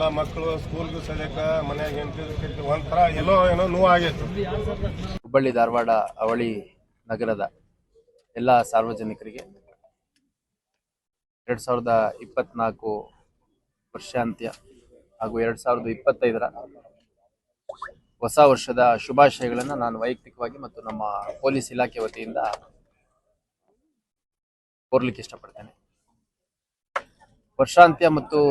ಎಲ್ಲ ಮಕ್ಕಳು ಸ್ಕೂಲ್ಗೂ ಸದ್ಯಕ್ಕ ಮನ್ಯಾಗ ಒಂಥರ ಎಲ್ಲೋ ಏನೋ ನೋವು ಆಗೈತೆ ಹುಬ್ಬಳ್ಳಿ ಧಾರವಾಡ ಅವಳಿ ನಗರದ ಎಲ್ಲ ಸಾರ್ವಜನಿಕರಿಗೆ ಎರಡ್ ಸಾವಿರದ ಇಪ್ಪತ್ನಾಲ್ಕು ವರ್ಷಾಂತ್ಯ ಹಾಗೂ ಎರಡ್ ಸಾವಿರದ ಇಪ್ಪತ್ತೈದರ ಹೊಸ ವರ್ಷದ ಶುಭಾಶಯಗಳನ್ನು ನಾನು ವೈಯಕ್ತಿಕವಾಗಿ ಮತ್ತು ನಮ್ಮ ಪೊಲೀಸ್ ಇಲಾಖೆ ವತಿಯಿಂದ ಕೋರ್ಲಿಕ್ಕೆ ಇಷ್ಟಪಡ್ತೇನೆ. ವರ್ಷಾಂತ್ಯ ಮತ್ತು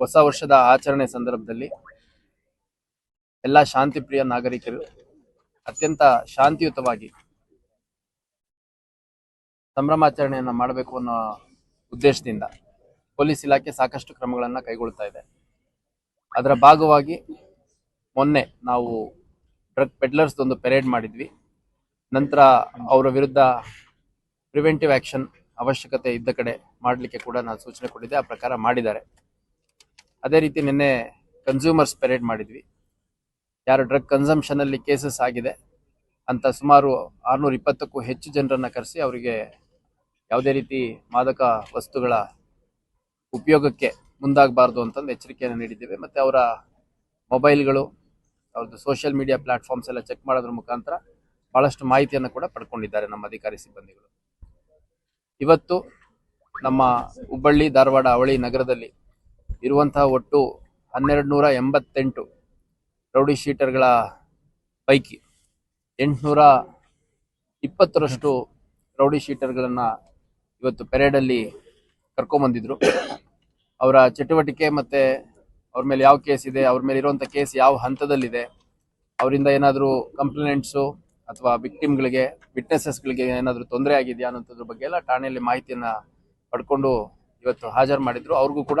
ಹೊಸ ವರ್ಷದ ಆಚರಣೆ ಸಂದರ್ಭದಲ್ಲಿ ಎಲ್ಲ ಶಾಂತಿಪ್ರಿಯ ನಾಗರಿಕರು ಅತ್ಯಂತ ಶಾಂತಿಯುತವಾಗಿ ಸಂಭ್ರಮಾಚರಣೆಯನ್ನು ಮಾಡಬೇಕು ಅನ್ನೋ ಉದ್ದೇಶದಿಂದ ಪೊಲೀಸ್ ಇಲಾಖೆ ಸಾಕಷ್ಟು ಕ್ರಮಗಳನ್ನು ಕೈಗೊಳ್ತಾ ಇದೆ. ಅದರ ಭಾಗವಾಗಿ ಮೊನ್ನೆ ನಾವು ಡ್ರಗ್ ಪೆಡ್ಲರ್ಸ್ ಒಂದು ಪೆರೇಡ್ ಮಾಡಿದ್ವಿ. ನಂತರ ಅವರ ವಿರುದ್ಧ ಪ್ರಿವೆಂಟಿವ್ ಆ್ಯಕ್ಷನ್ ಅವಶ್ಯಕತೆ ಇದ್ದ ಕಡೆ ಮಾಡಲಿಕ್ಕೆ ಕೂಡ ನಾನು ಸೂಚನೆ ಕೊಟ್ಟಿದ್ದೆ. ಆ ಪ್ರಕಾರ ಮಾಡಿದ್ದಾರೆ. ಅದೇ ರೀತಿ ನಿನ್ನೆ ಕನ್ಸ್ಯೂಮರ್ಸ್ ಪೆರೇಡ್ ಮಾಡಿದ್ವಿ. ಯಾರು ಡ್ರಗ್ ಕನ್ಸಂಪ್ಷನ್ ಅಲ್ಲಿ ಕೇಸಸ್ ಆಗಿದೆ ಅಂತ ಸುಮಾರು ಆರ್ನೂರ ಇಪ್ಪತ್ತಕ್ಕೂ ಹೆಚ್ಚು ಜನರನ್ನು ಕರೆಸಿ ಅವರಿಗೆ ಯಾವುದೇ ರೀತಿ ಮಾದಕ ವಸ್ತುಗಳ ಉಪಯೋಗಕ್ಕೆ ಮುಂದಾಗಬಾರ್ದು ಅಂತಂದು ಎಚ್ಚರಿಕೆಯನ್ನು ನೀಡಿದ್ದೇವೆ. ಮತ್ತು ಅವರ ಮೊಬೈಲ್ಗಳು, ಅವ್ರದ್ದು ಸೋಷಿಯಲ್ ಮೀಡಿಯಾ ಪ್ಲಾಟ್ಫಾರ್ಮ್ಸ್ ಎಲ್ಲ ಚೆಕ್ ಮಾಡೋದ್ರ ಮುಖಾಂತರ ಭಾಳಷ್ಟು ಮಾಹಿತಿಯನ್ನು ಕೂಡ ಪಡ್ಕೊಂಡಿದ್ದಾರೆ ನಮ್ಮ ಅಧಿಕಾರಿ ಸಿಬ್ಬಂದಿಗಳು. ಇವತ್ತು ನಮ್ಮ ಹುಬ್ಬಳ್ಳಿ, ಧಾರವಾಡ, ಅವಳಿ ನಗರದಲ್ಲಿ ಇರುವಂತಹ ಒಟ್ಟು ಹನ್ನೆರಡು ನೂರ ಎಂಬತ್ತೆಂಟು ರೌಡಿ ಶೀಟರ್ಗಳ ಪೈಕಿ ಎಂಟುನೂರ ಇಪ್ಪತ್ತರಷ್ಟು ರೌಡಿ ಶೀಟರ್ಗಳನ್ನು ಇವತ್ತು ಪೆರೇಡಲ್ಲಿ ಕರ್ಕೊಂಬಂದಿದ್ರು. ಅವರ ಚಟುವಟಿಕೆ ಮತ್ತೆ ಅವ್ರ ಮೇಲೆ ಯಾವ ಕೇಸ್ ಇದೆ, ಅವ್ರ ಮೇಲೆ ಇರುವಂಥ ಕೇಸ್ ಯಾವ ಹಂತದಲ್ಲಿದೆ, ಅವರಿಂದ ಏನಾದರೂ ಕಂಪ್ಲೇಂಟ್ಸು ಅಥವಾ ವಿಕ್ಟಿಮ್ಗಳಿಗೆ, ವಿಟ್ನೆಸಸ್ಗಳಿಗೆ ಏನಾದರೂ ತೊಂದರೆ ಆಗಿದೆಯಾ ಅನ್ನೋದ್ರ ಬಗ್ಗೆ ಎಲ್ಲ ಠಾಣೆಯಲ್ಲಿ ಮಾಹಿತಿಯನ್ನು ಪಡ್ಕೊಂಡು ಇವತ್ತು ಹಾಜರು ಮಾಡಿದ್ರು. ಅವ್ರಿಗೂ ಕೂಡ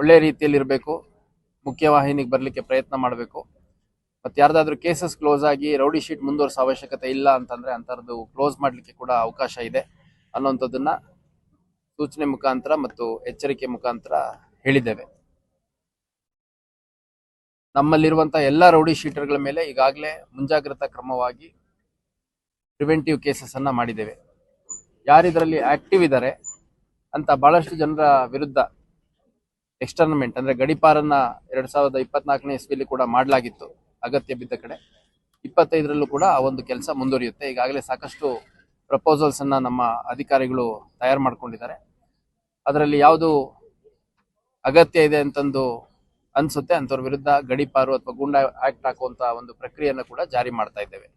ಒಳ್ಳೆ ರೀತಿಯಲ್ಲಿ ಇರಬೇಕು. ಮುಖ್ಯವಾಹಿನಿಗೆ ಬರಲಿಕ್ಕೆ ಪ್ರಯತ್ನ ಮಾಡಬೇಕು. ಮತ್ತು ಯಾರ್ದಾದ್ರೂ ಕೇಸಸ್ ಕ್ಲೋಸ್ ಆಗಿ ರೌಡಿ ಶೀಟ್ ಮುಂದುವರಿಸೋ ಅವಶ್ಯಕತೆ ಇಲ್ಲ ಅಂತಂದರೆ ಅಂಥದ್ದು ಕ್ಲೋಸ್ ಮಾಡಲಿಕ್ಕೆ ಕೂಡ ಅವಕಾಶ ಇದೆ ಅನ್ನೋಂಥದ್ದನ್ನು ಸೂಚನೆ ಮುಖಾಂತರ ಮತ್ತು ಎಚ್ಚರಿಕೆ ಮುಖಾಂತರ ಹೇಳಿದ್ದೇವೆ. ನಮ್ಮಲ್ಲಿರುವಂಥ ಎಲ್ಲ ರೌಡಿ ಶೀಟರ್ಗಳ ಮೇಲೆ ಈಗಾಗಲೇ ಮುಂಜಾಗ್ರತಾ ಕ್ರಮವಾಗಿ ಪ್ರಿವೆಂಟಿವ್ ಕೇಸಸ್ ಅನ್ನ ಮಾಡಿದ್ದೇವೆ. ಯಾರಿದರಲ್ಲಿ ಆಕ್ಟಿವ್ ಇದ್ದಾರೆ ಅಂತ ಬಹಳಷ್ಟು ಜನರ ವಿರುದ್ಧ ಎಕ್ಸ್ಟರ್ನಮೆಂಟ್ ಅಂದ್ರೆ ಗಡಿಪಾರನ್ನ ಎರಡ್ ಸಾವಿರದ ಇಪ್ಪತ್ನಾಲ್ಕನೇ ಇಸ್ವಿಲಿ ಕೂಡ ಮಾಡಲಾಗಿತ್ತು, ಅಗತ್ಯ ಬಿದ್ದ ಕಡೆ. ಇಪ್ಪತ್ತೈದರಲ್ಲೂ ಕೂಡ ಆ ಒಂದು ಕೆಲಸ ಮುಂದುವರಿಯುತ್ತೆ. ಈಗಾಗಲೇ ಸಾಕಷ್ಟು ಪ್ರಪೋಸಲ್ಸ್ ಅನ್ನ ನಮ್ಮ ಅಧಿಕಾರಿಗಳು ತಯಾರು ಮಾಡ್ಕೊಂಡಿದ್ದಾರೆ. ಅದರಲ್ಲಿ ಯಾವುದು ಅಗತ್ಯ ಇದೆ ಅಂತಂದು ಅನ್ಸುತ್ತೆ. ಅಂಥವ್ರ ವಿರುದ್ಧ ಗಡಿಪಾರು ಅಥವಾ ಗುಂಡಾ ಆಕ್ಟ್ ಹಾಕುವಂತ ಒಂದು ಪ್ರಕ್ರಿಯೆಯನ್ನು ಕೂಡ ಜಾರಿ ಮಾಡ್ತಾ ಇದ್ದೇವೆ.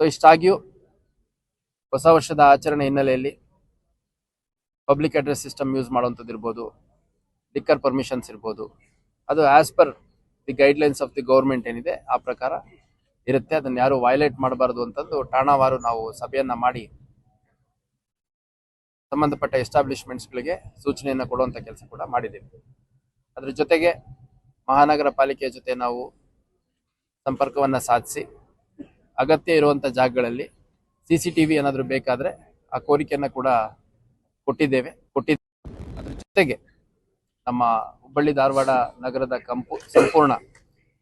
ಸೊ ಇಷ್ಟಾಗಿಯೂ ಹೊಸ ವರ್ಷದ ಆಚರಣೆ ಹಿನ್ನೆಲೆಯಲ್ಲಿ ಪಬ್ಲಿಕ್ ಅಡ್ರೆಸ್ ಸಿಸ್ಟಮ್ ಯೂಸ್ ಮಾಡುವಂಥದ್ದು ಇರ್ಬೋದು ಲಿಕ್ಕರ್ ಪರ್ಮಿಷನ್ಸ್ ಇರ್ಬೋದು. ಅದು as per the guidelines of the government ಏನಿದೆ, ಆ ಪ್ರಕಾರ ಇರುತ್ತೆ. ಅದನ್ನು ಯಾರು ವೈಲೇಟ್ ಮಾಡಬಾರದು ಅಂತಂದು ಠಾಣಾವಾರು ನಾವು ಸಭೆಯನ್ನ ಮಾಡಿ ಸಂಬಂಧಪಟ್ಟ ಎಸ್ಟಾಬ್ಲಿಷ್ಮೆಂಟ್ಸ್ಗಳಿಗೆ ಸೂಚನೆಯನ್ನು ಕೊಡುವಂಥ ಕೆಲಸ ಕೂಡ ಮಾಡಿದ್ದೀವಿ. ಅದರ ಜೊತೆಗೆ ಮಹಾನಗರ ಪಾಲಿಕೆಯ ಜೊತೆ ನಾವು ಸಂಪರ್ಕವನ್ನು ಸಾಧಿಸಿ, ಅಗತ್ಯ ಇರುವಂಥ ಜಾಗಗಳಲ್ಲಿ ಸಿ ಸಿ ಟಿ ವಿ ಏನಾದರೂ ಬೇಕಾದರೆ ಆ ಕೋರಿಕೆಯನ್ನು ಕೂಡ ಕೊಟ್ಟಿದ್ದೇವೆ. ಕೊಟ್ಟಿದ್ದೇವೆ ಅದರ ಜೊತೆಗೆ ನಮ್ಮ ಹುಬ್ಬಳ್ಳಿ ಧಾರವಾಡ ನಗರದ ಕಂಪು, ಸಂಪೂರ್ಣ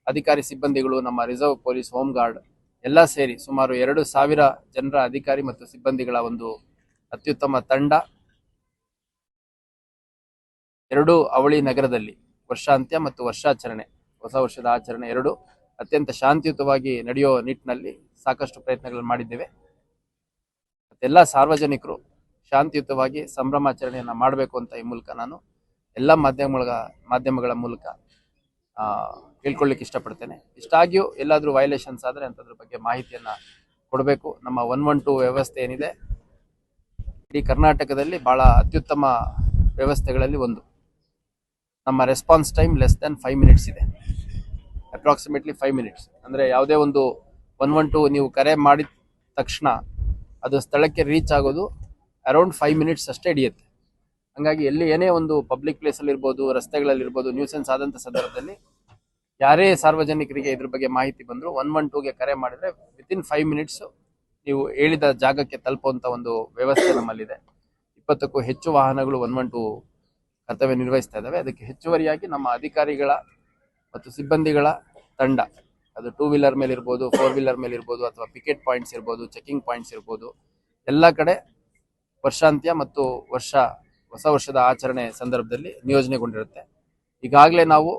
ಅಧಿಕಾರಿ ಸಿಬ್ಬಂದಿಗಳು, ನಮ್ಮ ರಿಸರ್ವ್ ಪೊಲೀಸ್ ಹೋಮ್ ಗಾರ್ಡ್ ಎಲ್ಲ ಸೇರಿ ಸುಮಾರು ಎರಡು ಸಾವಿರ ಜನರ ಅಧಿಕಾರಿ ಮತ್ತು ಸಿಬ್ಬಂದಿಗಳ ಒಂದು ಅತ್ಯುತ್ತಮ ತಂಡ. ಎರಡು ಅವಳಿ ನಗರದಲ್ಲಿ ವರ್ಷಾಂತ್ಯ ಮತ್ತು ವರ್ಷಾಚರಣೆ, ಹೊಸ ವರ್ಷದ ಆಚರಣೆ ಎರಡು ಅತ್ಯಂತ ಶಾಂತಿಯುತವಾಗಿ ನಡೆಯೋ ನಿಟ್ಟಿನಲ್ಲಿ ಸಾಕಷ್ಟು ಪ್ರಯತ್ನಗಳನ್ನು ಮಾಡಿದ್ದೇವೆ. ಮತ್ತೆಲ್ಲ ಸಾರ್ವಜನಿಕರು ಶಾಂತಿಯುತವಾಗಿ ಸಂಭ್ರಮಾಚರಣೆಯನ್ನು ಮಾಡಬೇಕು ಅಂತ ಈ ಮೂಲಕ ನಾನು ಎಲ್ಲ ಮಾಧ್ಯಮಗಳ ಮಾಧ್ಯಮಗಳ ಮೂಲಕ ಹೇಳ್ಕೊಳ್ಳಿಕ್ಕೆ ಇಷ್ಟಪಡ್ತೇನೆ. ಇಷ್ಟಾಗಿಯೂ ಎಲ್ಲಾದರೂ ವೈಲೇಷನ್ಸ್ ಆದರೆ ಅಂಥದ್ರ ಬಗ್ಗೆ ಮಾಹಿತಿಯನ್ನು ಕೊಡಬೇಕು. ನಮ್ಮ ಒನ್ ಒನ್ ಟು ವ್ಯವಸ್ಥೆ ಏನಿದೆ, ಇಡೀ ಕರ್ನಾಟಕದಲ್ಲಿ ಭಾಳ ಅತ್ಯುತ್ತಮ ವ್ಯವಸ್ಥೆಗಳಲ್ಲಿ ಒಂದು. ನಮ್ಮ response time less than five minutes ಇದೆ. ಅಪ್ರಾಕ್ಸಿಮೇಟ್ಲಿ ಫೈವ್ ಮಿನಿಟ್ಸ್ ಅಂದರೆ ಯಾವುದೇ ಒಂದು ಒನ್ ಒನ್ ಟು ನೀವು ಕರೆ ಮಾಡಿದ ತಕ್ಷಣ ಅದು ಸ್ಥಳಕ್ಕೆ ರೀಚ್ ಆಗೋದು ಅರೌಂಡ್ ಫೈವ್ ಮಿನಿಟ್ಸ್ ಅಷ್ಟೇ ಹಿಡಿಯುತ್ತೆ. ಹಂಗಾಗಿ ಎಲ್ಲಿ ಏನೇ ಒಂದು ಪಬ್ಲಿಕ್ ಪ್ಲೇಸಲ್ಲಿ ಇರ್ಬೋದು, ರಸ್ತೆಗಳಲ್ಲಿ ಇರ್ಬೋದು ನ್ಯೂಸೆನ್ಸ್ ಆದಂತ ಸಂದರ್ಭದಲ್ಲಿ ಯಾರೇ ಸಾರ್ವಜನಿಕರಿಗೆ ಇದ್ರ ಬಗ್ಗೆ ಮಾಹಿತಿ ಬಂದ್ರು ಒನ್ ಒನ್ ಟೂಗೆ ಕರೆ ಮಾಡಿದ್ರೆ ವಿತಿನ್ ಫೈವ್ ಮಿನಿಟ್ಸ್ ನೀವು ಹೇಳಿದ ಜಾಗಕ್ಕೆ ತಲುಪುವಂತ ಒಂದು ವ್ಯವಸ್ಥೆ ನಮ್ಮಲ್ಲಿದೆ. ಇಪ್ಪತ್ತಕ್ಕೂ ಹೆಚ್ಚು ವಾಹನಗಳು ಒನ್ ಒನ್ ಟೂ ಕರ್ತವ್ಯ ನಿರ್ವಹಿಸ್ತಾ ಇದ್ದಾವೆ. ಅದಕ್ಕೆ ಹೆಚ್ಚುವರಿಯಾಗಿ ನಮ್ಮ ಅಧಿಕಾರಿಗಳ ಮತ್ತು ಸಿಬ್ಬಂದಿಗಳ ತಂಡ. ಅದು ಟೂ ವೀಲರ್ ಮೇಲೆ ಇರ್ಬೋದು ಫೋರ್ ವೀಲರ್ ಮೇಲೆ ಇರ್ಬೋದು, ಅಥವಾ ಪಿಕೆಟ್ ಪಾಯಿಂಟ್ಸ್ ಇರ್ಬೋದು ಚೆಕಿಂಗ್ ಪಾಯಿಂಟ್ಸ್ ಇರ್ಬೋದು. ಎಲ್ಲ ಕಡೆ ವರ್ಷಾಂತ್ಯ ಮತ್ತು ವರ್ಷ ಹೊಸ ವರ್ಷದ ಆಚರಣೆ ಸಂದರ್ಭದಲ್ಲಿ ನಿಯೋಜನೆಗೊಂಡಿರುತ್ತೆ. ಈಗಾಗಲೇ ನಾವು